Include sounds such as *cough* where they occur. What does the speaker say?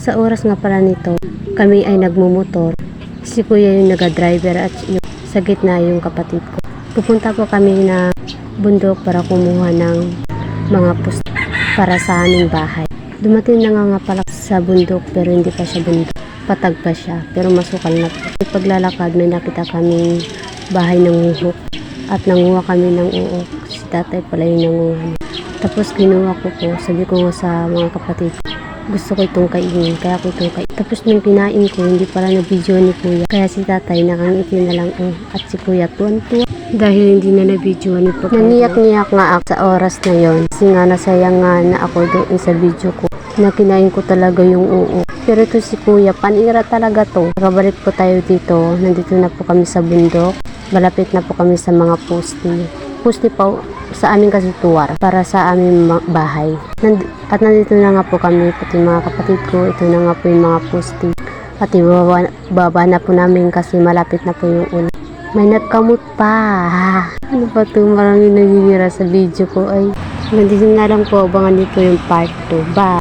Sa oras nga pala nito, kami ay nagmumotor. Si kuya yung naga-driver at yung sa gitna yung kapatid ko. Pupunta po kami na bundok para kumuha ng mga pus para sa aming bahay. Dumating na nga nga pala sa bundok pero hindi pa siya bundok. Patag pa siya pero masukal na po. Paglalakad may nakita kaming bahay ng uhok at nanguha kami ng uok. Si tatay pala yung nanguha. Tapos kinuha ko po, sabi ko sa mga kapatid ko, gusto ko itong kainin, kaya ko itong kainin. Tapos nung kinain ko, hindi pala na video ni kuya. Kaya si tatay nakangiti na lang oh, at si kuya tuwan-tuwa. Dahil hindi na na-video ni po. Naniyak-niyak nga ako sa oras na yon. Kasi nga nasayang nga na ako doon sa video ko na kinain ko talaga yung uok. Pero ito si kuya, panira talaga to. Nakabalik po tayo dito. Nandito na po kami sa bundok. Malapit na po kami sa mga poste. Poste pa sa amin kasi tuwar para sa aming bahay. Nand- at nandito na nga po kami, pati mga kapatid ko. Ito na nga po yung mga poste. At ibaba baba na po namin kasi malapit na po yung ulan. May nagkamot pa. *laughs* Ano ba ito? Maraming naninira sa video ko ay. Nandito na lang po, abangan po yung part 2. Bye!